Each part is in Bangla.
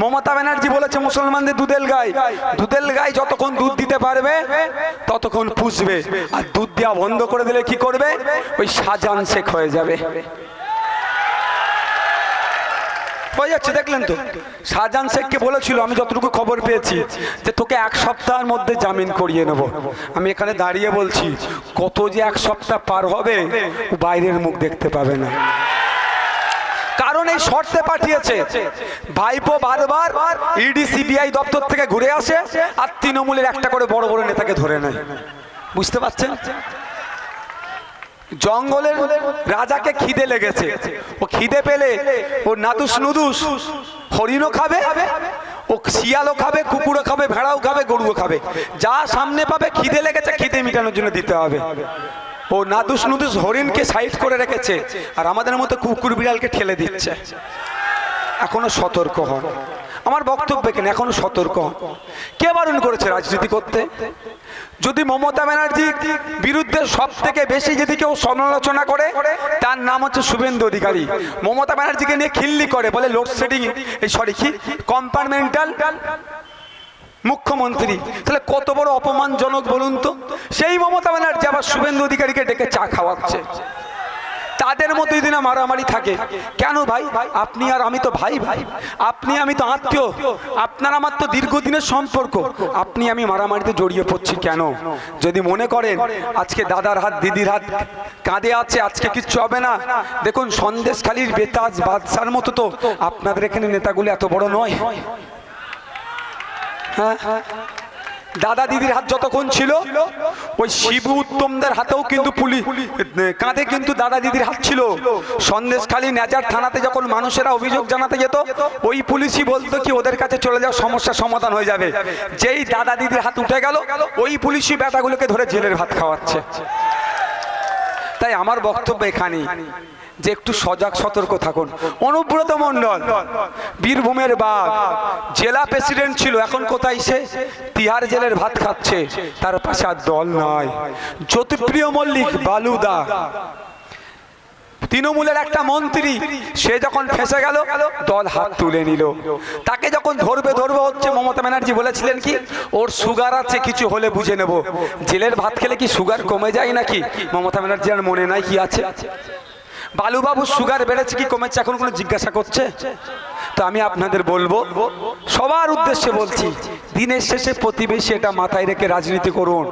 মমতা ব্যানার্জি বলেছে মুসলমানদের দুধেল গাই। দুধেল গাই যতক্ষণ দুধ দিতে পারবে, ততক্ষণ পুষবে। আর দুধ দেওয়া বন্ধ করে দিলে কি করবে? ওই সাজান শেখ হয়ে যাবে। হয়ে যাচ্ছে, দেখলেন তো? শাহজাহান শেখকে বলেছিল, আমি যতটুকু খবর পেয়েছি যে তোকে এক সপ্তাহের মধ্যে জামিন করিয়ে নেব। আমি এখানে দাঁড়িয়ে বলছি, কত যে এক সপ্তাহ পার হবে বাইরের মুখ দেখতে পাবে না। কারণ শর্তে পাঠিয়েছে। ভাইপো বারবার ইডি সিবিআই দপ্তর থেকে ঘুরে আসে আর তৃণমূলের একটা করে বড় বড় নেতাকে ধরে নেয়। বুঝতে পারছেন? জঙ্গলের রাজাকে খিদে লেগেছে। ও খিদে পেলে ও নাদুস নুদুস হরিণও খাবে, ও শিয়ালও খাবে, কুকুরও খাবে, ভেড়াও খাবে, গরুও খাবে। যা সামনে পাবে, খিদে লেগেছে, খিদে মেটানোর জন্য দিতে হবে। ও নাদুস নুদুস হরিণকে সাইড করে রেখেছে, আর আমাদের মতো কুকুর বিড়ালকে ঠেলে দিচ্ছে। এখনও সতর্ক হন। আমার বক্তব্য কেন এখনও সতর্ক কে বারণ করেছে রাজনীতি করতে? যদি মমতা ব্যানার্জির বিরুদ্ধে সব থেকে বেশি যদি কেউ সমালোচনা করে, তার নাম হচ্ছে শুভেন্দু অধিকারী। মমতা ব্যানার্জিকে নিয়ে খিল্লি করে বলে লোডশেডিং এই সরি কি? কম্পার্টমেন্টাল মুখ্যমন্ত্রী, তাহলে কত বড় অপমানজনক বলুন তো? সেই মমতা ব্যানার্জি আবার শুভেন্দু অধিকারীকে ডেকে চা খাওয়াচ্ছে। তাদের মধ্যে যদি না মারামারি থাকে, কেন ভাই? আপনি আর আমি তো ভাই ভাই। আপনি আমি তো আত্মীয়। আপনার আমার তো দীর্ঘদিনের সম্পর্ক। আপনি আমি মারামারিতে জড়িয়ে পড়ছি কেন? যদি মনে করেন, আজকে দাদার হাত, দিদির হাত কাঁধে আছে, আজকে কিচ্ছু হবে না। দেখুন, সন্দেশখালির বেতাজ বাদশার মতো তো আপনাদের এখানে নেতাগুলো এত বড় নয়। হ্যাঁ। দাদা দিদির হাত যতক্ষণ ছিল, ওই শিবু উত্তমদের হাতেও কিন্তু পুলিশ কাঁধে কিন্তু দাদা দিদির হাত ছিল। সন্দেশখালী নেজার থানাতে যখন মানুষেরা অভিযোগ জানাতে যেত, ওই পুলিশই বলতো কি ওদের কাছে চলে যাওয়া সমস্যার সমাধান হয়ে যাবে। যেই দাদা দিদির হাত উঠে গেল, ওই পুলিশই বেটাগুলোকে ধরে জেলের ভাত খাওয়াচ্ছে। তাই আমার বক্তব্য এখানেই। যে একটু সজাগ, সতর্ক থাকুন। অনুব্রত মণ্ডল, বীরভূমের বাঘ, জেলা প্রেসিডেন্ট ছিল, এখন কোথায় সে? তিহার জেলের ভাত খাচ্ছে, তার পাশে আর দল নয় জ্যোতিপ্রিয় মল্লিক, বালুদা। তৃণমূলের একটা মন্ত্রী, সে যখন ফেসে গেল, দল হাত তুলে নিল। তাকে যখন ধরবে ধরবে হচ্ছে মমতা ব্যানার্জি বলেছিলেন কি, ওর সুগার আছে, কিছু হলে বুঝে নেব। জেলের ভাত খেলে কি সুগার কমে যায় নাকি? মমতা ব্যানার্জি আর মনে নাই কি আছে? বালুবাবু সুগার বেড়েছে কি কমেছে? এখন কোনো জিজ্ঞাসা করছে? তো আমি আপনাদের বলব, সবার উদ্দেশ্যে বলছি, দিনের শেষে প্রতিবেশী এটা মাথায় রেখে রাজনীতি করুন।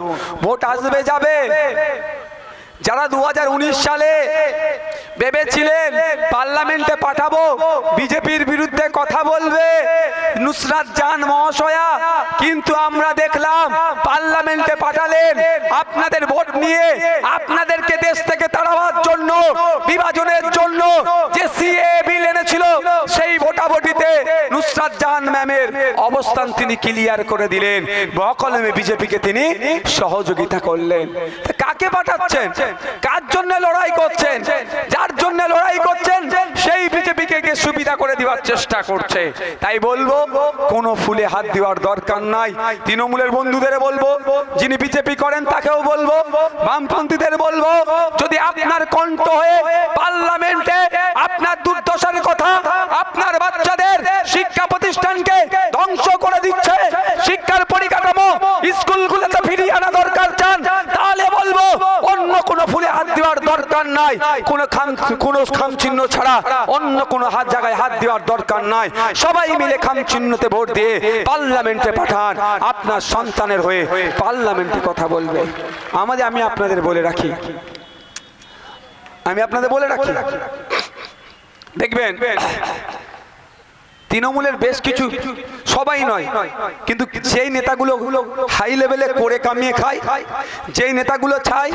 ভোট আসবে, যাবে। যারা দু হাজার উনিশ সালে ভেবেছিলেন পার্লামেন্টে পাঠাবো, বিজেপির বিরুদ্ধে কথা বলবে, নুসরাত জান মহাশয়া, কিন্তু আমরা দেখলাম পার্লামেন্টে পাঠালেন। আপনাদের ভোট নিয়ে আপনাদেরকে দেশ থেকে তাড়াবার জন্য, বিভাজনের জন্য যে সিএ বিল এনেছিল, সেই ভোটাভুটিতে নুসরাত জাহান ম্যামের অবস্থান তিনি ক্লিয়ার করে দিলেন। বকলমে বিজেপিকে তিনি সহযোগিতা করলেন। কাকে পাঠাচ্ছেন? কার জন্য লড়াই করছেন? যার জন্য লড়াই করছেন? সেই বিজেপিকে সুবিধা করে দেওয়ার চেষ্টা করছে। তাই বলব ফুলে হাত দেওয়ার দরকার নাই। তৃণমূলের বন্ধুদের বলব, যিনি বিজেপি করেন তাকেও বলব, বামপন্থীদের বলব, যদি আপনার কণ্ঠ হয়ে পার্লামেন্টে আপনার দুর্দশার কথা, আপনার বাচ্চাদের শিক্ষা প্রতিষ্ঠানকে ধ্বংস করে দিচ্ছে শিক্ষার পরিকাঠামো স্কুলগুলোতে ফিরিয়ে আনা দরকার চান তাহলে বলব অন্য কোনো ফুলে হাত দেওয়ার দরকার নাই। কোনো কোনো খাম চিহ্ন ছাড়া অন্য কোনো হাত জায়গায় হাত দেওয়ার দরকার নাই। সবাই মিলে খাম চিহ্নতে ভোট দিয়ে পার্লামেন্টে পাঠান। আপনার সন্তানের হয়ে পার্লামেন্টে কথা বলবে। আমাদের আমি আপনাদের বলে রাখি। আমি আপনাদের বলে রাখি। দেখবেন তৃণমূলের বেশ কিছু, সবাই নয়, কিন্তু সেই নেতাগুলো হাই লেভেলে করে কামিয়ে খায়, যেই নেতাগুলো চায়,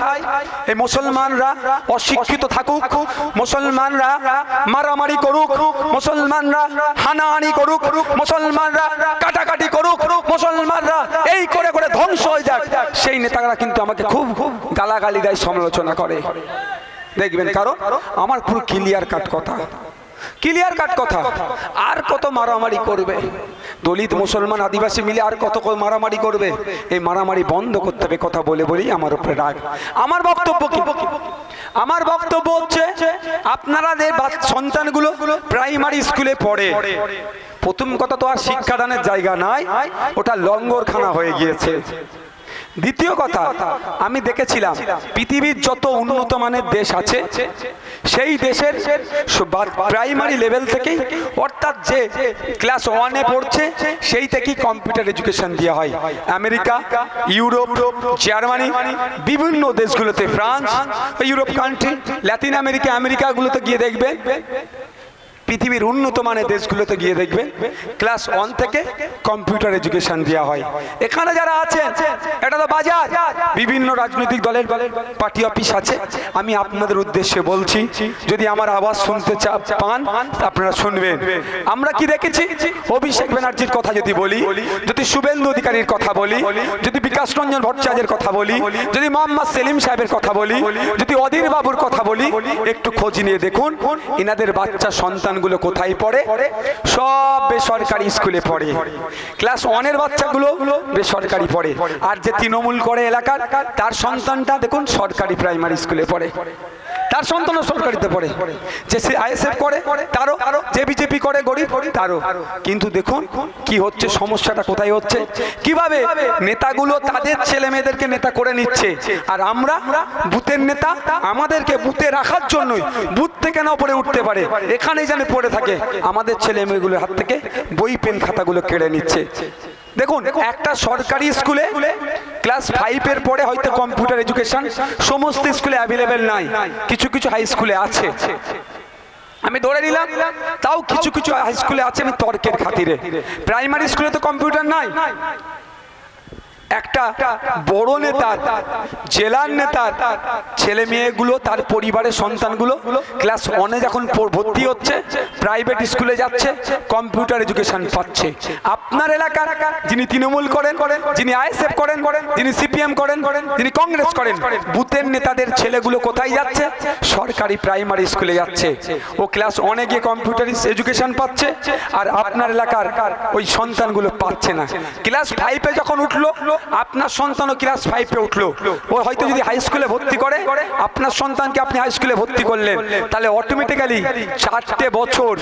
এই মুসলমানরা অশিক্ষিত থাকুক, মুসলমানরা মারামারি করুক, মুসলমানরা হানাহানি করুক, মুসলমানরা কাটাকাটি করুক, মুসলমানরা এই করে করে ধ্বংস হয়ে যাক, সেই নেতারা কিন্তু আমাকে খুব গালাগালি দেয়, সমালোচনা করে। দেখবেন কারণ আমার পুরো ক্লিয়ার কাট কথা। ক্লিয়ার কাট কথা। আর কত মারামারি করবে? দলিত মুসলমান আদিবাসী মিলে আর কত মারামারি করবে? এই মারামারি বন্ধ করতে হবে কথা বলে বলেই আমার উপরে রাগ। আমার বক্তব্য কি? আমার বক্তব্য হচ্ছে আপনারা যে সন্তানগুলো প্রাইমারি স্কুলে পড়ে প্রথম কথা তো আর শিক্ষাদানের জায়গা নাই ওটা লঙ্গরখানা হয়ে গিয়েছে। দ্বিতীয় কথা, আমি দেখেছিলাম পৃথিবীর যত উন্নত মানের দেশ আছে, সেই দেশের প্রাইমারি লেভেল থেকেই, অর্থাৎ যে ক্লাস ওয়ানে পড়ছে, সেই থেকেই কম্পিউটার এডুকেশন দেওয়া হয়। আমেরিকা, ইউরোপ, জার্মানি, বিভিন্ন দেশগুলোতে, France, Europe country Latin America আমেরিকাগুলোতে গিয়ে দেখবেন পৃথিবীর উন্নত মানের দেশগুলোতে গিয়ে দেখবেন ক্লাস ওয়ান থেকে কম্পিউটার এডুকেশন দেওয়া হয়। এখানে যারা আছেন, এটা তো বাজার। বিভিন্ন রাজনৈতিক দলের পার্টি অফিস আছে। আমি আপনাদের উদ্দেশ্যে বলছি, যদি আমার আওয়াজ শুনতে পান, আপনারা শুনবেন। আমরা কি দেখেছি? অভিষেক ব্যানার্জির কথা যদি বলি, যদি শুভেন্দু অধিকারীর কথা বলি, যদি বিকাশ রঞ্জন ভট্টাচার্যের কথা বলি, যদি মোহাম্মদ সেলিম সাহেবের কথা বলি, যদি অধীর বাবুর কথা বলি, একটু খোঁজ নিয়ে দেখুন এনাদের বাচ্চা সন্তানগুলো কোথায় পড়ে? সব বেসরকারি স্কুলে পড়ে। ক্লাস ওয়ানের বাচ্চাগুলো বেসরকারি পড়ে। আর যে তৃণমূল করে এলাকার, তার সন্তানটা দেখুন সরকারি প্রাইমারি স্কুলে পড়ে। তার সন্তানও সরকারিতে পড়ে। যে সে আইএসএফ করে, তারও, যে বিজেপি করে, গরিব, তারও। কিন্তু দেখুন কি হচ্ছে, সমস্যাটা কোথায় হচ্ছে? কীভাবে নেতাগুলো তাদের ছেলে মেয়েদেরকে নেতা করে নিচ্ছে? আর আমরা বুথের নেতা, আমাদেরকে বুথে রাখার জন্যই বুথ থেকে না উপরে উঠতে পারে। এখানেই যেন পড়ে থাকে। আমাদের ছেলে মেয়েগুলোর হাত থেকে বই, পেন খাতাগুলো কেড়ে নিচ্ছে। দেখুন, একটা সরকারি স্কুলে ক্লাস ফাইভের পরে হয়তো কম্পিউটার এডুকেশন সমস্ত স্কুলে অ্যাভেলেবেল নাই। কিছু কিছু হাই স্কুলে আছে। আমি ধরে নিলাম, তাও কিছু কিছু হাই স্কুলে আছে আমি তর্কের খাতিরে। প্রাইমারি স্কুলে তো কম্পিউটার নাই। একটা বড় নেতার, জেলার নেতার, ছেলে মেয়েগুলো, তার পরিবারের সন্তানগুলো ক্লাস ওয়ানে যখন ভর্তি হচ্ছে প্রাইভেট স্কুলে যাচ্ছে কম্পিউটার এডুকেশন পাচ্ছে। আপনার এলাকার যিনি তৃণমূল করেন, যিনি আইএসএফ করেন, যিনি সিপিএম করেন, যিনি কংগ্রেস করেন, বুথের নেতাদের ছেলেগুলো কোথায় যাচ্ছে? সরকারি প্রাইমারি স্কুলে যাচ্ছে। ও ক্লাস ওয়ানে গিয়ে কম্পিউটার এডুকেশন পাচ্ছে, আর আপনার এলাকার ওই সন্তানগুলো পাচ্ছে না। ক্লাস ফাইভে যখন উঠল আপনার সন্তানও ক্লাস ফাইভে উঠল। ও হয়তো যদি হাই স্কুলে ভর্তি করে, আপনার সন্তানকে আপনি হাই স্কুলে ভর্তি করলেন। তাহলে অটোমেটিক্যালি চারটে বছর